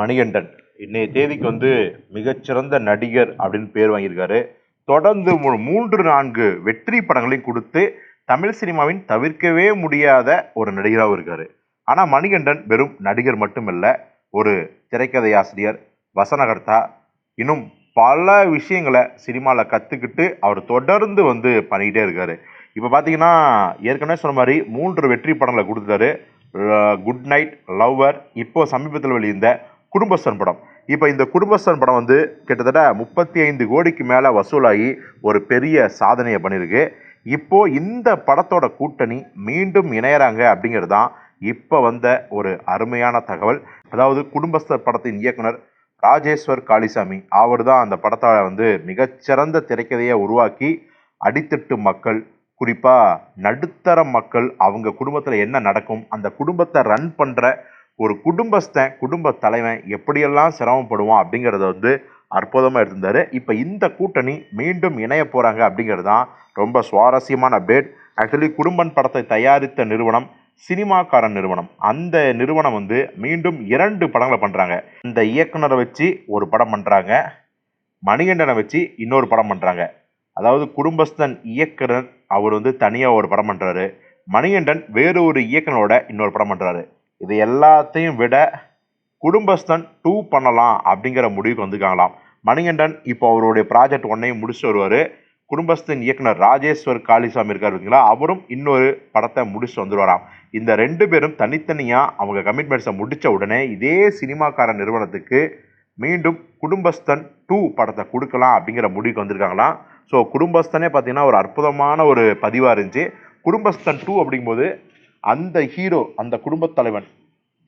மணிகண்டன். இன்னைய தேதிக்கு வந்து மிகச்சிறந்த நடிகர் அப்படின்னு பேர் வாங்கியிருக்காரு. தொடர்ந்து மூன்று நான்கு வெற்றி படங்களையும் கொடுத்து தமிழ் சினிமாவின் தவிர்க்கவே முடியாத ஒரு நடிகராகவும் இருக்காரு. ஆனால் மணிகண்டன் வெறும் நடிகர் மட்டுமல்ல ஒரு திரைக்கதை ஆசிரியர் வசனகர்த்தா இன்னும் பல விஷயங்களை சினிமாவில் கற்றுக்கிட்டு அவர் தொடர்ந்து வந்து பண்ணிக்கிட்டே இருக்கார். இப்போ பார்த்தீங்கன்னா ஏற்கனவே சொன்ன மாதிரி மூன்று வெற்றி படங்களை கொடுத்துட்டாரு. குட் நைட் லவ்வர் இப்போ சமீபத்தில் வெளியிருந்த குடும்பஸ்தன் படம். இப்போ இந்த குடும்பஸ்தன் படம் வந்து கிட்டத்தட்ட முப்பத்தி ஐந்து கோடிக்கு மேலே வசூலாகி ஒரு பெரிய சாதனையை பண்ணியிருக்கு இப்போ இந்த படத்தோட கூட்டணி மீண்டும் இணையறாங்க அப்படிங்கிறது தான் இப்போ வந்த ஒரு அருமையான தகவல். அதாவது குடும்பஸ்தர் படத்தின் இயக்குனர் ராஜேஸ்வர் காளிசாமி அவர் தான் அந்த படத்தை வந்து மிகச்சிறந்த திரைக்கதையை உருவாக்கி அடித்தட்டு மக்கள் குறிப்பாக நடுத்தர மக்கள் அவங்க குடும்பத்தில் என்ன நடக்கும் அந்த குடும்பத்தை ரன் பண்ணுற ஒரு குடும்பஸ்தன் குடும்ப தலைவன் எப்படியெல்லாம் சிரமப்படுவான் அப்படிங்கிறத வந்து அற்புதமாக எடுத்திருந்தார். இப்போ இந்த கூட்டணி மீண்டும் இணைய போகிறாங்க அப்படிங்கிறது தான் ரொம்ப சுவாரஸ்யமான அப்டேட் ஆக்சுவலி குடும்பன் படத்தை தயாரித்த நிறுவனம் சினிமாக்காரன் நிறுவனம். அந்த நிறுவனம் வந்து மீண்டும் இரண்டு படங்களை பண்ணுறாங்க இந்த இயக்குனரை வச்சு ஒரு படம் பண்ணுறாங்க மணிகண்டனை வச்சு இன்னொரு படம் பண்ணுறாங்க அதாவது குடும்பஸ்தன் இயக்குனர் அவர் வந்து தனியாக ஒரு படம் பண்ணுறாரு மணிகண்டன் வேறு ஒரு இயக்குனரோட இன்னொரு படம் பண்ணுறாரு இது எல்லாத்தையும் விட குடும்பஸ்தன் டூ பண்ணலாம் அப்படிங்கிற முடிவுக்கு வந்துக்காங்களாம் மணிகண்டன் இப்போ அவருடைய ப்ராஜெக்ட் ஒன்னையும் முடிச்சுட்டு வருவார். குடும்பஸ்தன் இயக்குனர் ராஜேஸ்வர் காளிசாமி இருக்கார் பார்த்தீங்களா அவரும் இன்னொரு படத்தை முடிச்சுட்டு வந்துடுவாராம் இந்த ரெண்டு பேரும் தனித்தனியாக அவங்க கமிட்மெண்ட்ஸை முடித்த உடனே இதே சினிமாக்கார நிறுவனத்துக்கு மீண்டும் குடும்பஸ்தன் டூ படத்தை கொடுக்கலாம் அப்படிங்கிற முடிவுக்கு வந்திருக்காங்களாம். ஸோ குடும்பஸ்தனே பார்த்தீங்கன்னா ஒரு அற்புதமான ஒரு பதிவாக இருந்துச்சு. குடும்பஸ்தன் டூ அப்படிங்கும்போது அந்த ஹீரோ அந்த குடும்பத் தலைவன்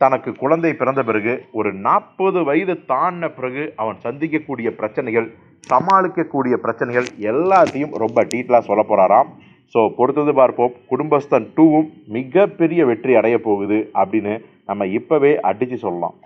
தனக்கு குழந்தை பிறந்த பிறகு ஒரு நாற்பது வயது தாண்டின பிறகு அவன் சந்திக்கக்கூடிய பிரச்சனைகள் சமாளிக்கக்கூடிய பிரச்சனைகள் எல்லாத்தையும் ரொம்ப டீட்டெயிலாக சொல்ல போகிறாராம் ஸோ பொறுத்தது பார்ப்போம். குடும்பஸ்தன் டூவும் மிகப்பெரிய வெற்றி அடைய போகுது அப்படின்னு நம்ம இப்போவே அடித்து சொல்லலாம்.